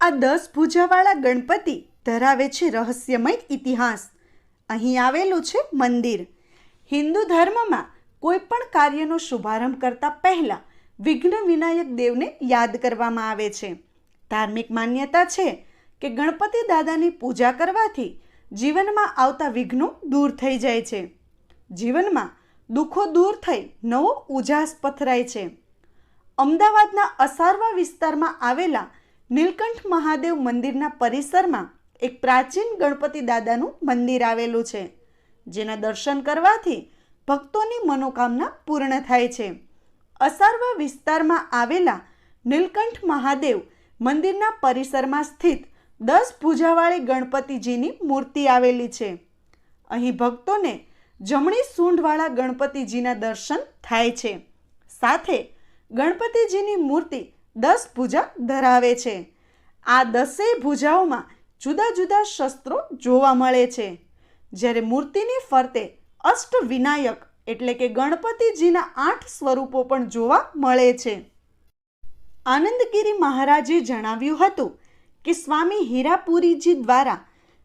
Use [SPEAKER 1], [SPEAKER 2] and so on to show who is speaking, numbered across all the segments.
[SPEAKER 1] આ દસ ભુજાવાળા ગણપતિ ધરાવે છે રહસ્યમય ઇતિહાસ. અહીં આવેલું છે મંદિર. હિન્દુ ધર્મમાં કોઈ પણ કાર્યનો શુભારંભ કરતા પહેલા વિઘ્ન વિનાયક દેવને યાદ કરવામાં આવે છે. ધાર્મિક માન્યતા છે કે ગણપતિ દાદાની પૂજા કરવાથી જીવનમાં આવતા વિઘ્નો દૂર થઈ જાય છે. જીવનમાં દુઃખો દૂર થઈ નવો ઉજાસ પથરાય છે. અમદાવાદના અસારવા વિસ્તારમાં આવેલા નીલકંઠ મહાદેવ મંદિરના પરિસરમાં એક પ્રાચીન ગણપતિ દાદાનું મંદિર આવેલું છે, જેના દર્શન કરવાથી ભક્તોની મનોકામના પૂર્ણ થાય છે. અસર્વ વિસ્તારમાં આવેલા નીલકંઠ મહાદેવ મંદિરના પરિસરમાં સ્થિત દસ ભૂજાવાળી ગણપતિજીની મૂર્તિ આવેલી છે. અહીં ભક્તોને જમણી સૂંઢવાળા ગણપતિજીના દર્શન થાય છે. સાથે ગણપતિજીની મૂર્તિ દસ ભુજા ધરાવે છે. આ દસેય ભુજાઓમાં જુદા જુદા શસ્ત્રો જોવા મળે છે. જ્યારે મૂર્તિની ફરતે અષ્ટ વિનાયક એટલે કે ગણપતિજીના આઠ સ્વરૂપો પણ જોવા મળે છે. આનંદગીરી મહારાજે જણાવ્યું હતું કે સ્વામી હીરાપુરીજી દ્વારા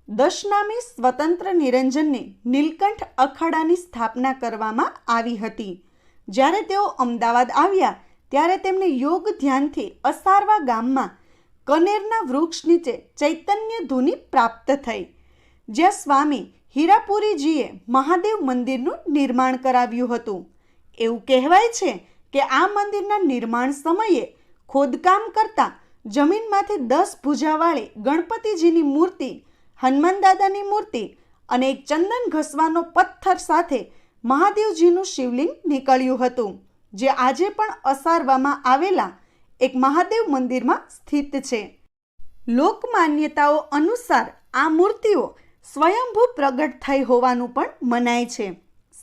[SPEAKER 1] દશનામી સ્વતંત્ર નિરંજનને નીલકંઠ અખાડાની સ્થાપના કરવામાં આવી હતી. જ્યારે તેઓ અમદાવાદ આવ્યા ત્યારે તેમને યોગ ધ્યાનથી અસારવા ગામમાં કનેરના વૃક્ષ નીચે ચૈતન્ય ધૂની પ્રાપ્ત થઈ, જ્યાં સ્વામી હીરાપુરીજીએ મહાદેવ મંદિરનું નિર્માણ કરાવ્યું હતું. એવું કહેવાય છે કે આ મંદિરના નિર્માણ સમયે ખોદકામ કરતા જમીનમાંથી દસ ભુજાવાળી ગણપતિજીની મૂર્તિ હનુમાન દાદાની મૂર્તિ અને એક ચંદન ઘસવાનો પથ્થર સાથે મહાદેવજીનું શિવલિંગ નીકળ્યું હતું. જે આજે પણ અસારવામાં આવેલા એક મહાદેવ મંદિરમાં સ્થિત છે. લોકમાન્યતાઓ અનુસાર આ મૂર્તિઓ સ્વયંભૂ પ્રગટ થઈ હોવાનું પણ મનાય છે.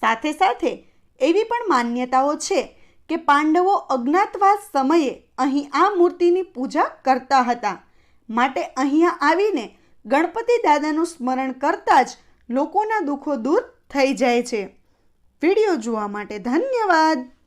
[SPEAKER 1] સાથે સાથે એવી પણ માન્યતાઓ છે કે પાંડવો અજ્ઞાતવાસ સમયે અહીં આ મૂર્તિની પૂજા કરતા હતા. માટે અહીંયા આવીને ગણપતિ દાદાનું સ્મરણ કરતાં જ લોકોના દુઃખો દૂર થઈ જાય છે. વીડિયો જોવા માટે ધન્યવાદ.